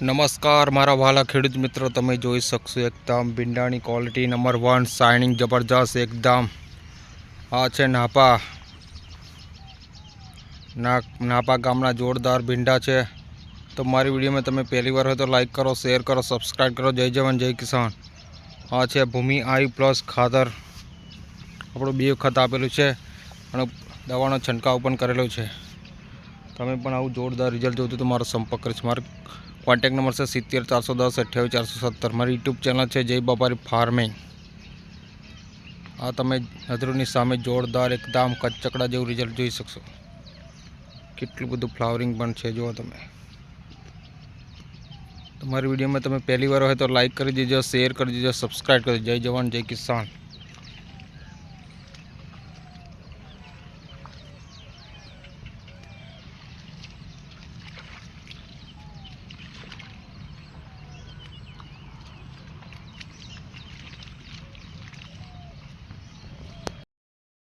નમસ્કાર, મારા વાલા ખેડૂત મિત્રો, તમે જોઈ શકશો એકદમ ભીંડાની ક્વોલિટી નંબર વન શાઇનિંગ જબરજસ્ત એકદમ. આ છે નાપા. નાપા ગામના જોરદાર ભીંડા છે. તો મારી વિડીયોમાં તમે પહેલી વાર હોય તો લાઈક કરો શેર કરો સબસ્ક્રાઈબ કરો. જય જવાન, જય કિસાન. આ છે ભૂમિ આઈ પ્લસ ખાતર. આપણું બે વખત આપેલું છે અને દવાનો છંટકાવ પણ કરેલો છે. તમે પણ આવું જોરદાર રિઝલ્ટ જોતું તો મારો સંપર્ક કરીશ મારો કોન્ટેક નંબર છે સિત્તેર, ચારસો દસ, અઠ્યાવીસ, ચારસો સત્તર. મારી યુટ્યુબ ચેનલ છે જય બપારી ફાર્મિંગ. આ તમે નજરોની સામે જોરદાર એકદમ કચકડા જેવું રિઝલ્ટ જોઈ શકશો. કેટલું બધું ફ્લાવરિંગ પણ છે, જુઓ તમે. તમારી વિડીયોમાં તમે પહેલી વાર હોય તો લાઇક કરી દેજો શેર કરી દેજો સબસ્ક્રાઈબ કરી જય જવાન, જય કિસાન.